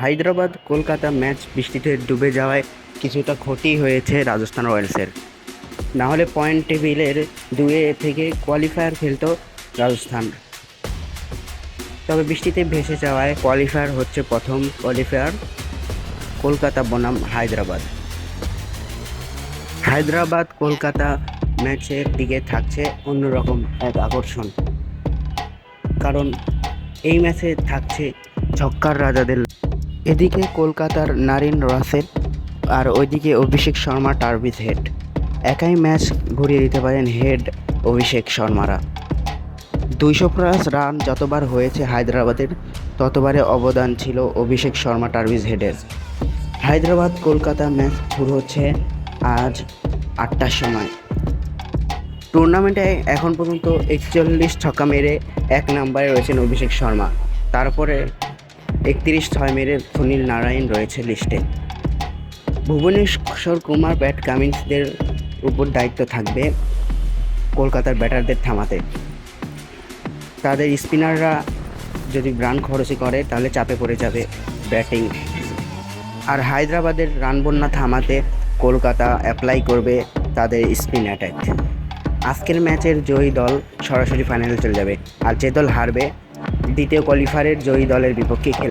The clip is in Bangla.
হায়দ্রাবাদ, কলকাতা ম্যাচ বৃষ্টিতে ডুবে যাওয়ায় কিছুটা ক্ষতি হয়েছে রাজস্থান রয়্যালসের। না হলে পয়েন্ট টেবিলের দুয়ে থেকে কোয়ালিফায়ার খেলত রাজস্থান। তবে বৃষ্টিতে ভেসে যাওয়ায় কোয়ালিফায়ার হচ্ছে প্রথম কোয়ালিফায়ার কলকাতা বনাম হায়দ্রাবাদ। হায়দ্রাবাদ, কলকাতা ম্যাচের দিকে থাকছে অন্যরকম এক আকর্ষণ। কারণ এই ম্যাচে থাকছে ছক্কার রাজাদের এদিকে কলকাতার নারিন রাসেল আর ওইদিকে অভিষেক শর্মা টার্বিস হেড। একাই ম্যাচ ঘুরিয়ে দিতে পারেন হেড অভিষেক শর্মারা। দুইশো প্লাস রান যতবার হয়েছে হায়দ্রাবাদের, ততবারে অবদান ছিল অভিষেক শর্মা টার্বিস হেডের। হায়দ্রাবাদ কলকাতা ম্যাচ শুরু হচ্ছে আজ আটটার সময়। টুর্নামেন্টে এখন পর্যন্ত একচল্লিশ ছক্কা মেরে এক নম্বরে রয়েছেন অভিষেক শর্মা। তারপরে একত্রিশ ছয় মেরে সুনীল নারায়ণ রয়েছে লিস্টে। ভুবনেশ্বর কুমার ব্যাট কামিন্সদের উপর দায়িত্ব থাকবে কলকাতার ব্যাটারদের থামাতে। তাদের স্পিনাররা যদি রান খরচি করে, তাহলে চাপে পড়ে যাবে ব্যাটিং। আর হায়দ্রাবাদের রান বন্যা থামাতে কলকাতা অ্যাপ্লাই করবে তাদের স্পিন অ্যাটাক আজকের ম্যাচের জয়ী দল সরাসরি ফাইনালে চলে যাবে। আর যে দল হারবে, দ্বিতীয় কোয়ালিফায়ারের জয়ী দলের বিপক্ষে খেল